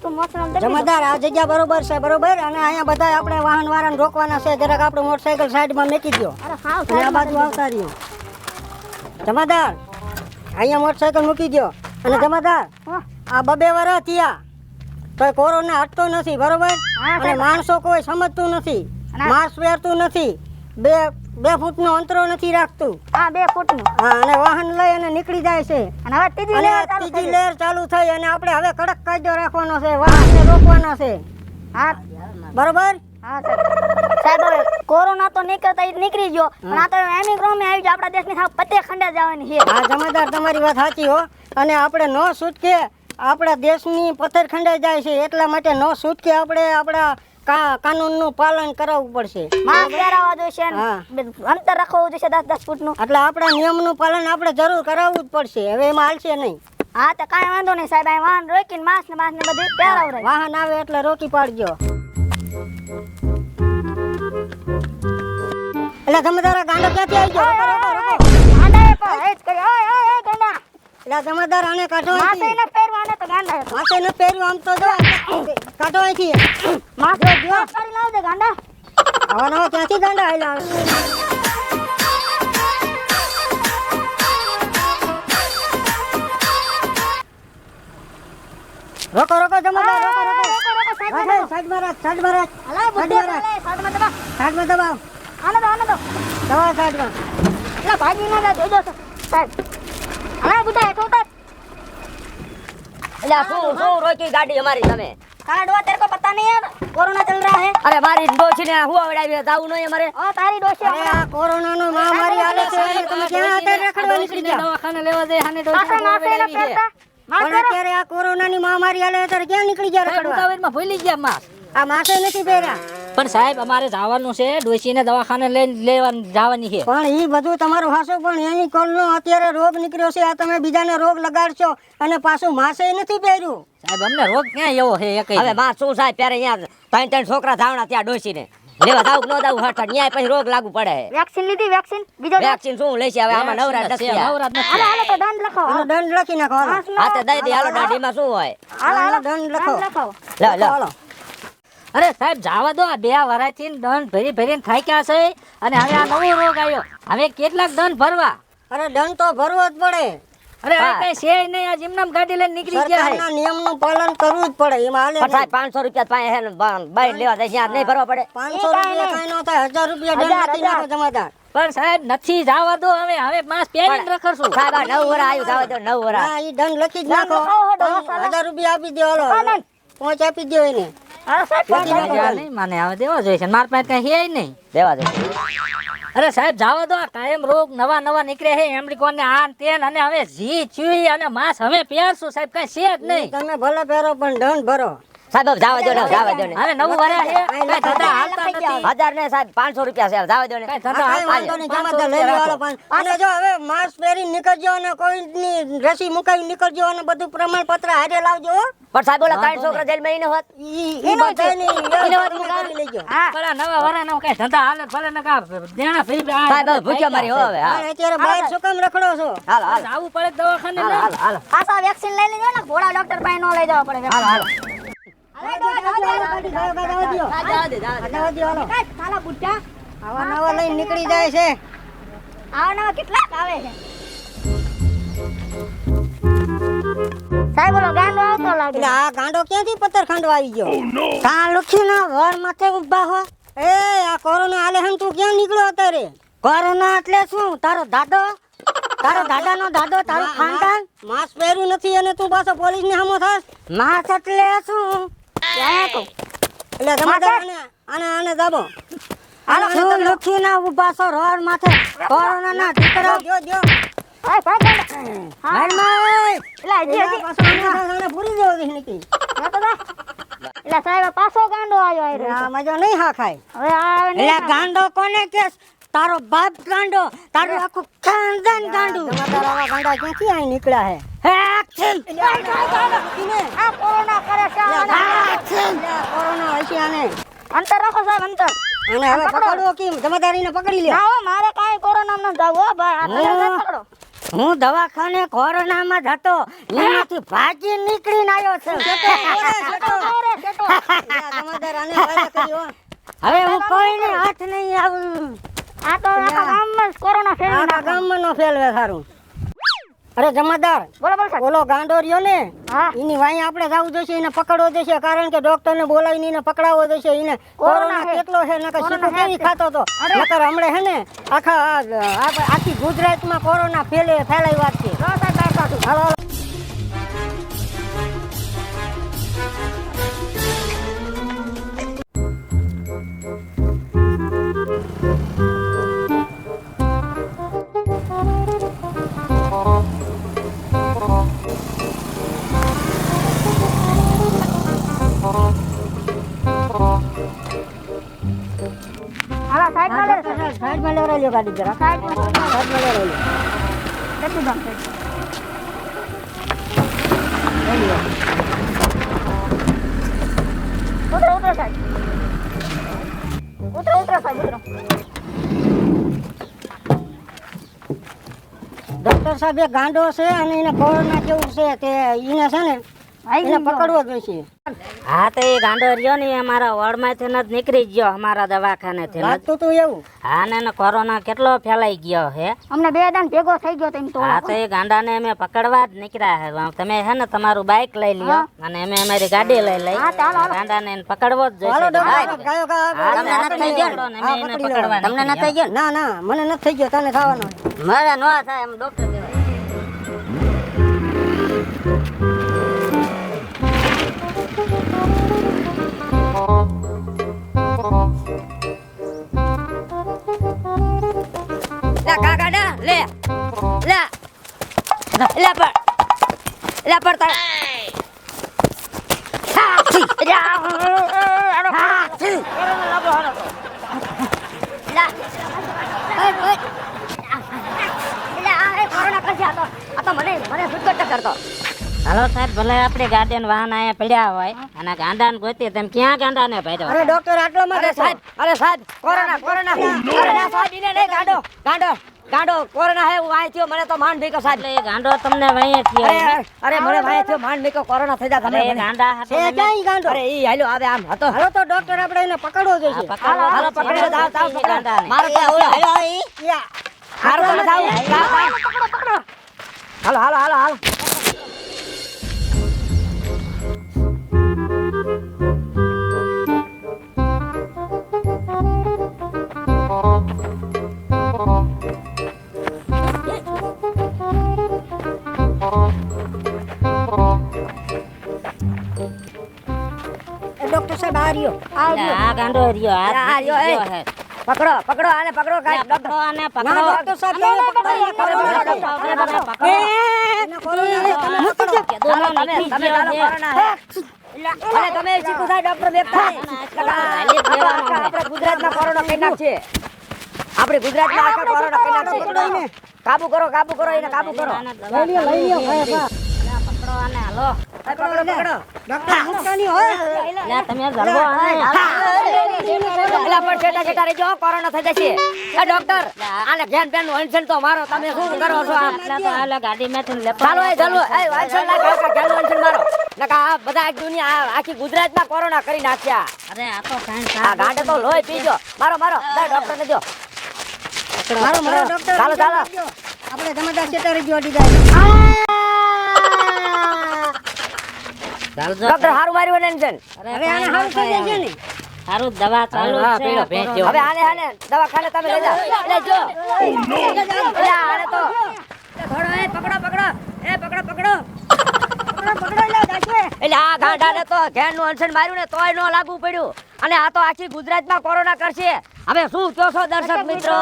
મોસમ મોસરમ જમાદાર આ જગ્યા બરોબર છે બરોબર? અને અહીંયા બધા આપણે વાહન વાળાને રોકવાના છે જરાક આપણું મોટરસાયકલ સાઈડમાં મેકી દો અને આ બાજુ આવતા રહ્યો. જમાદાર અહીંયા મોટરસાયકલ મૂકી દો અને જમાદાર આ બબે વરસ થયા. તો કોરોના હટતો નથી બરોબર? અને માણસો કોઈ સમજતું નથી માસ્ક પહેરતું નથી. બે બે ફૂટનો અંતરો નથી રાખતું. હા બે ફૂટનું. હા અને વાહન લઈ અને નીકળી જાય છે. અને હવે ત્રીજી લેયર ચાલુ ત્રીજી લહેર ચાલુ થઈ અને આપણે હવે કડક કાયદો રાખવાનો છે વાહનને રોકવાનો છે. હા. બરોબર? હા સાહેબ. હવે કોરોના તો નીકળતા નીકળી ગયો પણ આ તો એમિક્રોમે આવી ગયો આપણા દેશની સાવ પતે ખંડે જવાની છે. આ જમાદાર તમારી વાત સાચી હો. અને આપણે ન છૂટકે આપણા દેશની પથ્થર ખંડાઈ જાય છે એટલા માટે નો છૂટકે આપણે આપણા કાનૂનનું પાલન કરાવવું પડશે માસ્ક પહેરાવવા જોઈશે અંતર રાખવું જોઈશે દસ દસ ફૂટનું એટલે આપણા નિયમનું પાલન આપણે જરૂર કરાવવું જ પડશે હવે એમાં હાલશે નહીં હા તો કાંઈ વાંધો નહીં સાહેબ અહીં વાહન રોકીને માસ્ક ને માસ્ક ને બધું પહેરાવરાય વાહન આવે એટલે રોકી પાડજો એટલે તમે તારા ગાંડો ક્યાંથી આવી ગયો રોકો, રોકો, રોકો. ગાંડા એ પણ એ જ કરી ઓય ઓય ઓય ગાંડા એટલે જમાદાર આને કાઢો માથે અહીંથી. ન પહેરવાના તો ગાંડા. માથે ન પહેર્યું આમ તો જો કાઢો અહીંથી. માસ્ક જો કરી લાવ દે ગાંડા. આવા નવા ક્યાંથી ગાંડા આયલા? રોકો રોકો જમાદાર રોકો રોકો. રોકો, રોકો, રાખ, સાઈડમાં રાખ સાઈડમાં રાખ. હલા બુદ્ધિ સાઈડમાં રાખ. સાઈડમાં દબા સાઈડમાં દબાવ. આને દો આને દો. દબાવ સાઈડમાં એટલે ભાગી ના જાય જોજો સાહેબ હલા બુદ્ધા હેઠો ઉતાર. એટલે શું શું રોકી ગાડી અમારી તમે કાઢવા તેરે પતા નહીં યાર કોરોના ચલ રહા. હે અરે મારી ડોશી ને હું આવડાવી જાવું નહીં અમારે? હા તારી ડોશી અરે આ કોરોના નો મહામારી આલે છે તમે ક્યાં અત્યારે રખડવા નીકળી ગયા દવાખાને લેવા જાય હાને ડોશી નાસે ને કરતા પણ અત્યારે આ કોરોના ની મહામારી આલે ત્યારે ક્યાં નીકળી ગયા રખડવા? ભૂલી ગયા માસ આ માસે નથી પહેર્યા? પણ સાહેબ અમારે જવાનું છે ડોસીને દવાખાને લઈને લેવા જવાની છે. પણ એ બધું તમારું હાસો પણ એની કોલનો અત્યારે રોગ નીકળ્યો છે આ તમે બીજાને રોગ લગાડશો અને પાછું માસે નથી પહેર્યું? સાહેબ અમને રોગ ક્યાં એવો છે એક હવે માં શું સાહેબ ત્યારે અહીંયા ત્રણ ત્રણ છોકરા ધાવણા ત્યાં ડોસીને લેવા જાવ ન જાવ હઠ ન્યાય પછી રોગ લાગુ પડે. વેક્સિન લીધી વેક્સિન? બીજો વેક્સિન શું લેશે હવે આમાં નવરા નથી નવરાત નથી. હાલો હાલો તો દંડ લખાવો એનો દંડ લખી નાખો હાલો. હાથે દઈ દે હાલો દાઢીમાં શું હોય? હાલો હાલો. દંડ લખો. દંડ લો. લો હાલો. અરે સાહેબ જાવા દો. આ બે વરાથી દંડ ભરી ભરીને થાક્યા છે. અને હવે આ નવો રોગ આવ્યો. હવે કેટલાક દંડ ભરવા? અરે દંડ તો ભરવો જ પડે. અરે આ. કઈ છે નહીં. આ જીમનામ ગાડી લઈને નીકળી ગયા છે. સરકારના નિયમનું પાલન કરવું જ પડે. એમાં હાલે સાહેબ પાંચસો રૂપિયા પાસે હે ને બાઈ લેવા જાય આ નહીં ભરવા પડે. પાંચસો એ કાંઈ રૂપિયા કાઈ ન થાય. હજાર રૂપિયા દંડ નથી. નાખો જમાદાર. પણ સાહેબ નથી જવા દો હવે. હવે માસ પહેરીને રખડશું. સાહેબ આ નવ વરા આવ્યું. જાવ દો નવ વરા. હા એ દંડ લખી જ નાખો. લખાવો, હો, દવા સાલા. હજાર રૂપિયા આપી દો હાલો આપી દો એને. માને હવે દેવા જોઈએ માર પાસે કઈ છે નહીં. દેવા જોઈએ. અરે સાહેબ જાવા દો કાયમ રોગ નવા નવા નીકળે છે. એમરીકોન ને આન તેન અને હવે જી ચુઈ અને માસ હવે પહેરશું સાહેબ કઈ છે જ નહીં. તમે ભલે પહેરો પણ દંડ ભરો. સાહેબ જાવા દો ને જાવા દો ને. હવે નવું વરા છે. કઈ થતા હાલતા નથી. હજાર ને સાહેબ પાંચસો રૂપિયા છે જાવા દો ને. કઈ થતા ધંધા કાંઈ વાંધો દો લઈ લો પાંચ. અને જો હવે માસ્ક પહેરી નીકળજો અને કોઈની રસી મુકાવી નીકળજો અને બધું પ્રમાણપત્ર હારે લાવજો પણ સાહેબ ઓલા કાઈ છોકરા જેલમાં એને હોત. ઈ બધાયની વ્યવસ્થા તમે કરી લેજો. હા. પણ નવા વરા નો કઈ ધંધા હાલે ભલે ને કા દેણા ફરી સાહેબ ભૂખ્યા મારી હો હવે હા. અત્યારે બહાર શું કામ રખડો છો? હાલ હાલ. આવું પડે દવાખાને હાલ હાલ આ સા વેક્સિન લઈ લેજો ને ઘોડા ડોક્ટર પાસે નો લઈ જવા પડે હાલ હાલો. આવા નવા લઈને નીકળી જાય છે. આવા નવા કેટલાક આવે છે. સાહેબ બોલો ગાંડો આવતો લાગે. એટલે આ ગાંડો ક્યાંથી પથ્થર ખાંડવા આવી ગયો? કા લખીના વર માથે ઊભા હો? એ આ કોરોના આલે હમ તું ક્યાં નીકળ્યો અત્યારે? કોરોના એટલે શું? તારો દાદો? તારો દાદાનો દાદો તારું ખાનદાન? માસ્ક પહેર્યું નથી અને તું પાછો પોલીસ ને હમો થાસ માસ્ક એટલે શું? એટલે આને આને આને છો રોડ માથે. કોરોના ના દીકરા. પાછો પૂરી દેવો દે નીકળી સાહેબ પાછો ગાંડો આવ્યો આ મજો નહીં હા ખાય હવે આ આવે ગાંડો કોને કે તારો બાપ ગાંડો તારું આખું ખાનદાન ગાંડું તમારા આવા ગાંડા ક્યાંથી અહીં નીકળ્યા હે હે ખીલ આ કોરોના કરે છે આ કોરોના હશે આને અંતર રાખો સાહેબ અંતર અને હવે પકડો કે જમાદારીને પકડી લે હો મારે કાંઈ કોરોના ન જાવ હો ભાઈ આ પકડો હું દવાખાને કોરોનામાં જ હતો એમાંથી ભાગી નીકળીને આવ્યો છું હવે હું કોઈને હાથ નહીં આવું આ તો આખા ગામમાં કોરોના ફેલ આખા ગામમાં નો ફેલવે સારું. અરે જમાદાર બોલો બોલો સાહેબ. ઓલો ગાંડો રહ્યો ને હા. એની વાંહે આપણે જવું જોઈશે એને પકડવો જોઈશે કારણ કે ડોક્ટર ને બોલાવીને એને પકડાવવો જોઈશે એને કોરોના કેટલો છે નકર શીખો કેવી ખાતો તો નકર હમણે હે ને આખા આખી ગુજરાતમાં કોરોના ફેલે ફેલાઈ વાત છે. લ્યો ગાડી જરા સાઈડ ના લે. સાઈડમાં કેટલું લ્યો. જતી લઈ લ્યો. ઉતરો ઉતરો સાહેબ ઉતરો ઉતરો સાહેબ ઉતરો ડોક્ટર સાહેબ એ ગાંડો છે અને એને કોરોના કેવું છે તે એને છે ને એને પકડવો જોઈશે હા તો એ ગાંડો રહ્યો ને અમારા વોર્ડમાંથી જ નીકળી ગયો અમારા દવાખાનેથી તો તું એવું? હા ને કોરોના કેટલો ફેલાઈ ગયો હે. અમને બે દાન ભેગો થઈ ગયો તેમ તો હા તો એ ગાંડાને અમે પકડવા જ નીકળ્યા હે. તમે હે ને તમારું બાઇક લઈ લ્યો અને અમે અમારી ગાડી લઈ લઈ. ગાંડાને પકડવો જ હા, તમને ન નથી નથી ગયો? તમને ન નથી ગયો? ના ના મને ન થઈ ગયો તને થવાનો. મારે ન થાય એમ ડોક્ટર લે કા ગાડા લે લે. લે. પર લે પર તાર. હાથી. હાથી. લા. તો. તો મને મને સુટકો કરતો. હાલો સાહેબ ભલે આપણે ગાર્ડન વાહન આયા પડ્યા હોય અને ગાંડાને ગોતી તેમ ક્યાં ગાંડાને ભાઈ અરે ડોક્ટર આટલામાં અરે સાહેબ અરે સાહેબ કોરોના કોરોના અરે સાહેબ ઇને નહીં ગાંડો ગાંડો ગાંડો કોરોના હે હું આય થયો મને તો માંડ ભીકો સાહેબ. એ ગાંડો તમને વહી થયો અરે અરે મને ભાઈ થયો માંડ મેકો કોરોના થઈ જા તમે એ ગાંડા હતો એ ક્યાં ગાંડો? અરે ઈ હાલો આવે આમ હતો. હાલો તો ડોક્ટર આપણે એને પકડવો જોઈએ. પકડો. હાલો પકડી જાવ જાવ પકડો. ગાંડાને. મારો તો હાલો ઈ. યા. હારો જાવ, જાવ. હાલો હાલો હાલો હાલો. આ રહ્યો આ એટલે રહ્યો. આ ગાંડો રહ્યો આ આ રહ્યો, એ. હે. પકડો પકડો આને પકડો કાંઈ પકડો આને ના, ડોક્ટર સાહેબ પકડો છે. પકડો, પકડો, પકડો. એને કોરોના છે, તમે પકડો. કીધું ને, નીકળી ગયો છે. અરે તમે શીખો સાહેબ ડોક્ટર દેખતા હાલી જ લેવાનો છે. આપણે ગુજરાતના કોરોના કઈ નાખશે આપણે ગુજરાતમાં આખા કોરોના કઈ નાખશે કાબુ કરો કાબુ કરો એને કાબુ કરો લઈ લ્યો લઈ લ્યો લે, પકડો આને હાલો પકડો પકડો. ડોક્ટર મુક્તાની હોય. લે, તમે જલવો આને. એલા છેટા છેટા રહેજો કોરોના થઈ જશે. એ ડોક્ટર આને ઘેન પેનનું તો મારો તમે શું કરો છો આમ? એટલે તો હાલે ગાડીમાંથી લેતો ચાલો એ ચાલો એ અનશન ના કાકા ઘેન અનશન મારો. નકા આ બધા એક દુનિયા આખી ગુજરાતમાં કોરોના કરી નાખ્યા. અરે આ તો કાંઈ આ ગાંડે તો લોહી પીજો મારો મારો ડોક્ટર ને જો. મારો મારો ડોક્ટર ચાલો. ચાલો આપણે જમાદાર છેટા રહેજો અડી જાય ચાલજો ડોક્ટર હારું માર્યું ને છે અરે હવે આને હારું થઈ જશે ને? હારું દવા ચાલુ છે ભેંસ. હવે આને આને દવાખાને તમે લઈ જાઓ. એટલે જો. એટલે આને તો. થોડો એ પકડો પકડો. એ પકડો પકડો. પકડો પકડો એટલે આ ગાંડાને તો ઘેરનું અનશન માર્યું ને તોય ન લાગુ પડ્યું. અને આ તો આખી ગુજરાતમાં કોરોના કરશે. હવે શું કહો છો દર્શક મિત્રો.